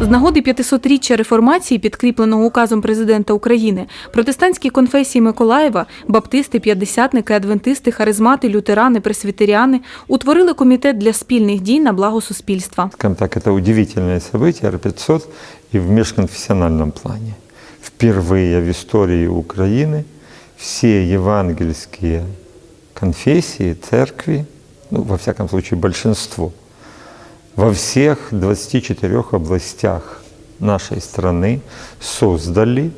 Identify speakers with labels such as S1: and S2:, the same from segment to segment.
S1: З нагоди 500-річчя реформації, підкріпленого указом президента України, протестантські конфесії Миколаєва, баптисти, п'ятдесятники, адвентисти, харизмати, лютерани, пресвітеріани утворили комітет для спільних дій на благо суспільства.
S2: Скажем так, это удивительное событие R500 и в межконфессиональном плане. Впервые в истории Украины все евангельские конфессии, церкви, ну, во всяком случае, большинство, во всех 24 областях нашей страны создали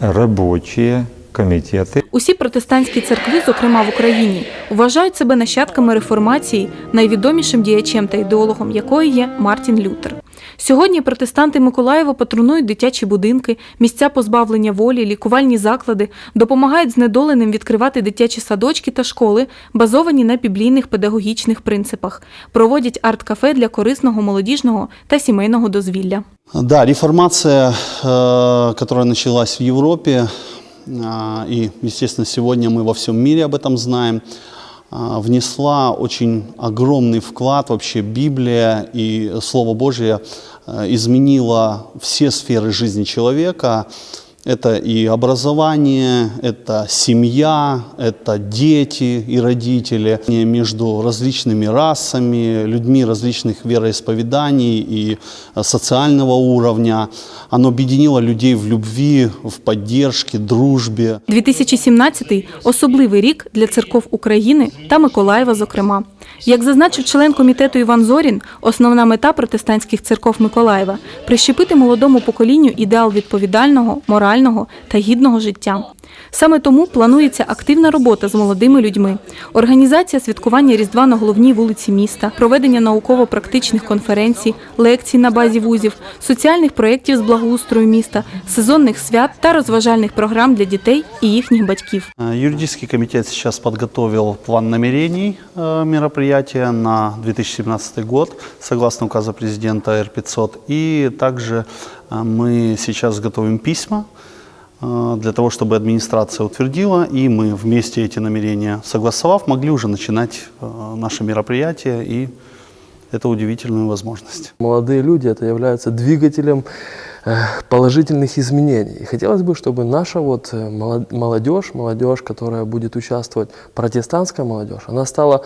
S2: рабочие комітети.
S1: Усі протестантські церкви, зокрема в Україні, вважають себе нащадками реформації, найвідомішим діячем та ідеологом якої є Мартін Лютер. Сьогодні протестанти Миколаєва патронують дитячі будинки, місця позбавлення волі, лікувальні заклади, допомагають знедоленим відкривати дитячі садочки та школи, базовані на біблійних педагогічних принципах, проводять арт-кафе для корисного молодіжного та сімейного дозвілля.
S3: Да, реформация, э, которая началась в Европе, а, и, естественно, сегодня мы во всем мире об этом знаем, а, внесла очень огромный вклад вообще Библия и Слово Божие э, изменило все сферы жизни человека. Это и образование, это семья, это дети и родители Не между различными расами, людьми различных вероисповеданий и э, социального уровня. Оно объединило людей в любви, в поддержке, дружбе.
S1: 2017 – особливий рік для церков України та Миколаєва, зокрема. Як зазначив член комітету Іван Зорін, основна мета протестантських церков Миколаєва – прищепити молодому поколінню ідеал відповідального, морального та гідного життя. Саме тому планується активна робота з молодими людьми, організація святкування Різдва на головній вулиці міста, проведення науково-практичних конференцій, лекцій на базі вузів, соціальних проєктів з благоустрою міста, сезонних свят та розважальних програм для дітей і їхніх батьків.
S3: Э, Юридический комитет сейчас подготовил план намерений э, мероприятия на 2017 год, согласно указа президента Р-500. И также э, мы сейчас готовим письма э, для того, чтобы администрация утвердила, и мы вместе эти намерения согласовав, могли уже начинать э, наше мероприятие, и это удивительная возможность.
S4: Молодые люди это являются двигателем э, положительных изменений. И хотелось бы, чтобы наша вот э, молод- молодежь, молодежь, которая будет участвовать, протестантская молодежь, она стала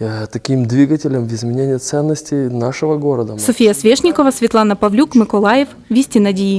S4: э, таким двигателем в изменении ценностей нашего города.
S1: Софія Свєшнікова, Світлана Павлюк, Миколаїв. Вісті надії.